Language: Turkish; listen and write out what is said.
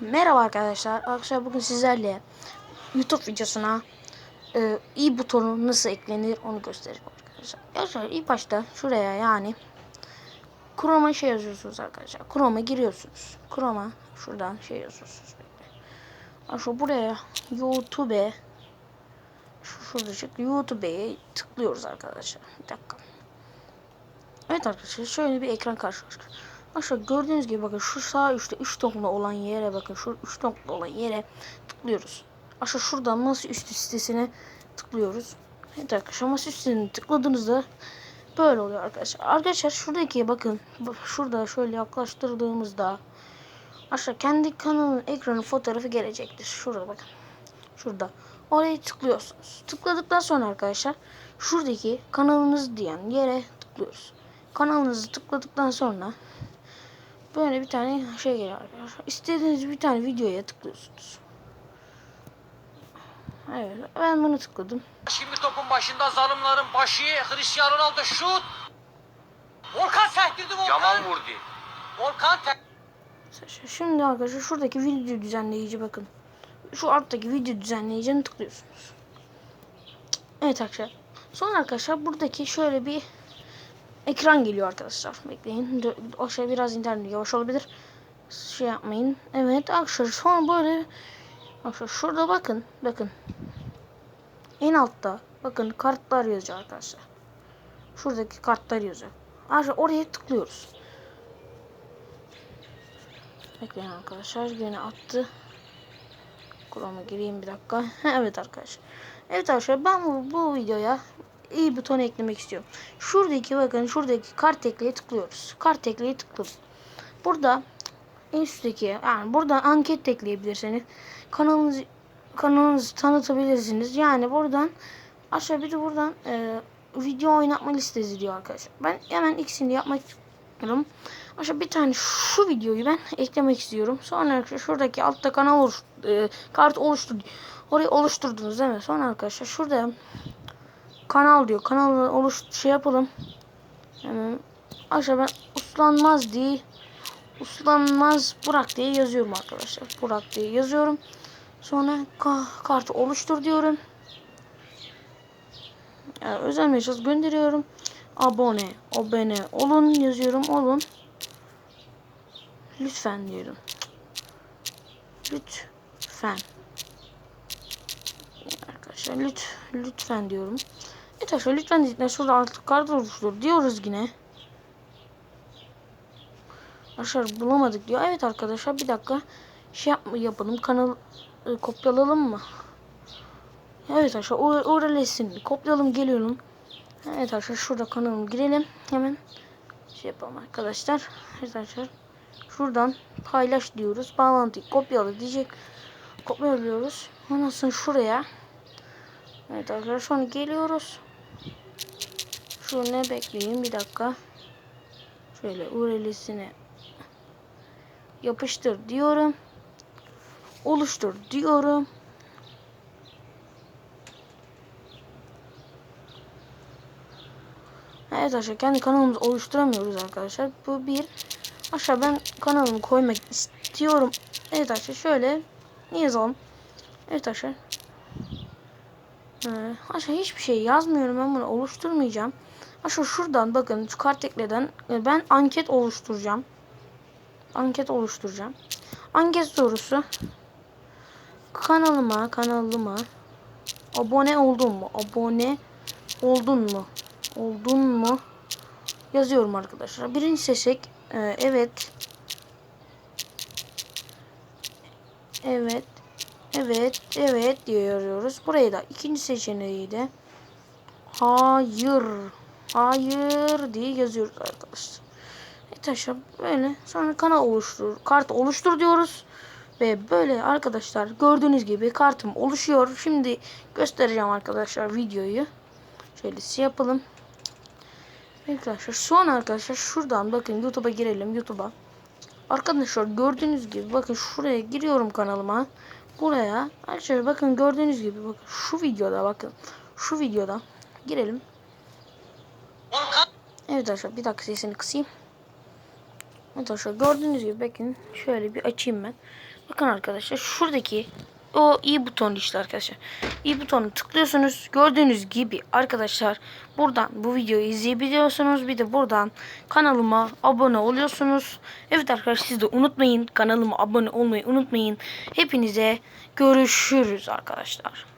Merhaba arkadaşlar. Arkadaşlar bugün sizlerle YouTube videosuna e, i butonu nasıl eklenir onu göstereceğim arkadaşlar. Arkadaşlar ilk başta şuraya yani Chrome'a şey yazıyorsunuz arkadaşlar. Chrome'a giriyorsunuz. Chrome'a şuradan şey yazıyorsunuz. Arkadaşlar buraya YouTube şu şurada çık YouTube'ye tıklıyoruz arkadaşlar. Bir dakika. Evet arkadaşlar şöyle bir ekran karşılaşıyor. Arkadaşlar gördüğünüz gibi bakın şu sağ üstte 3 nokta olan yere bakın şu 3 nokta olan yere tıklıyoruz. Aşağı şuradan masaüstü sitesine tıklıyoruz. Evet arkadaşlar masaüstüne tıkladığınızda böyle oluyor arkadaşlar. Arkadaşlar şuradaki bakın bak şurada şöyle yaklaştırdığımızda aşağı kendi kanalın ekranı fotoğrafı gelecektir. Şurada bakın. Şurada. Oraya tıklıyorsunuz. Tıkladıktan sonra arkadaşlar şuradaki kanalınız diyen yere tıklıyoruz. Kanalınızı tıkladıktan sonra böyle bir tane şey geliyor arkadaşlar. İstediğiniz bir tane videoya tıklıyorsunuz. Evet ben bunu tıkladım. Şimdi topun başında zalimlerin başı Cristiano Ronaldo şut. Volkan sektirdi Volkan. Yaman vurdu. Volkan. Şimdi arkadaşlar şuradaki video düzenleyici bakın. Şu alttaki video düzenleyicini tıklıyorsunuz. Evet arkadaşlar. Sonra arkadaşlar buradaki şöyle bir ekran geliyor arkadaşlar. Bekleyin. Dö- Aşağı biraz internet yavaş olabilir. Şey yapmayın. Evet arkadaşlar sonra böyle arkadaşlar şurada bakın. Bakın. En altta bakın kartlar yazıyor arkadaşlar. Şuradaki kartlar yazıyor. Arkadaşlar oraya tıklıyoruz. Bekleyin arkadaşlar. Yine attı. Chrome'a gireyim bir dakika. evet arkadaşlar. Evet arkadaşlar ben bu, bu videoya i butonu eklemek istiyorum. Şuradaki bakın şuradaki kart ekleye tıklıyoruz. Kart ekleye tıkladım. Burada en üstteki yani burada anket de ekleyebilirsiniz. Kanalınızı kanalınızı tanıtabilirsiniz. Yani buradan aşağı bir de buradan e, video oynatma listesi diyor arkadaşlar. Ben hemen ikisini yapmak istiyorum. Aşağı bir tane şu videoyu ben eklemek istiyorum. Sonra arkadaşlar şuradaki altta kanal oluş, e, kart oluştur. Orayı oluşturdunuz değil mi? Sonra arkadaşlar şurada kanal diyor. Kanalı oluş şey yapalım. Hemen aşağı ben uslanmaz diye uslanmaz Burak diye yazıyorum arkadaşlar. Burak diye yazıyorum. Sonra ka kartı oluştur diyorum. Yani özel mesaj gönderiyorum. Abone, abone olun yazıyorum. Olun. Lütfen diyorum. Lütfen. Arkadaşlar lüt, lütfen diyorum. Evet lütfen dedikten şurada artık kart oluştur diyoruz yine. Arkadaşlar bulamadık diyor. Evet arkadaşlar bir dakika şey yapma yapalım. Kanal e, kopyalalım mı? Evet arkadaşlar URL'sini kopyalım geliyorum. Evet arkadaşlar şurada kanalıma girelim. Hemen şey yapalım arkadaşlar. Evet arkadaşlar şuradan paylaş diyoruz. Bağlantıyı kopyala diyecek. Kopyalıyoruz. Ondan şuraya. Evet arkadaşlar sonra geliyoruz. Şu ne bekleyin bir dakika. Şöyle URL'sini yapıştır diyorum. Oluştur diyorum. Evet arkadaşlar kendi kanalımızı oluşturamıyoruz arkadaşlar. Bu bir. Aşağı ben kanalımı koymak istiyorum. Evet arkadaşlar şöyle yazalım. Evet arkadaşlar. Aşağı hiçbir şey yazmıyorum. Ben bunu oluşturmayacağım. Aşağı şuradan bakın şu kart ekleden e, ben anket oluşturacağım. Anket oluşturacağım. Anket sorusu kanalıma kanalıma abone oldun mu? Abone oldun mu? Oldun mu? Yazıyorum arkadaşlar. Birinci seçenek e, evet. Evet. Evet. Evet diye yazıyoruz. Burayı da ikinci seçeneği de hayır. Hayır diye yazıyoruz arkadaşlar. Evet arkadaşlar böyle sonra kanal oluştur. Kart oluştur diyoruz. Ve böyle arkadaşlar gördüğünüz gibi kartım oluşuyor. Şimdi göstereceğim arkadaşlar videoyu. Şöyle şey yapalım. Arkadaşlar sonra arkadaşlar şuradan bakın YouTube'a girelim YouTube'a. Arkadaşlar gördüğünüz gibi bakın şuraya giriyorum kanalıma. Buraya arkadaşlar bakın gördüğünüz gibi bakın şu videoda bakın şu videoda girelim. Evet arkadaşlar bir dakika sesini kısayım. Arkadaşlar gördüğünüz gibi bakın şöyle bir açayım ben. Bakın arkadaşlar şuradaki o i butonu işte arkadaşlar. i butonu tıklıyorsunuz. Gördüğünüz gibi arkadaşlar buradan bu videoyu izleyebiliyorsunuz. Bir de buradan kanalıma abone oluyorsunuz. Evet arkadaşlar siz de unutmayın kanalıma abone olmayı unutmayın. Hepinize görüşürüz arkadaşlar.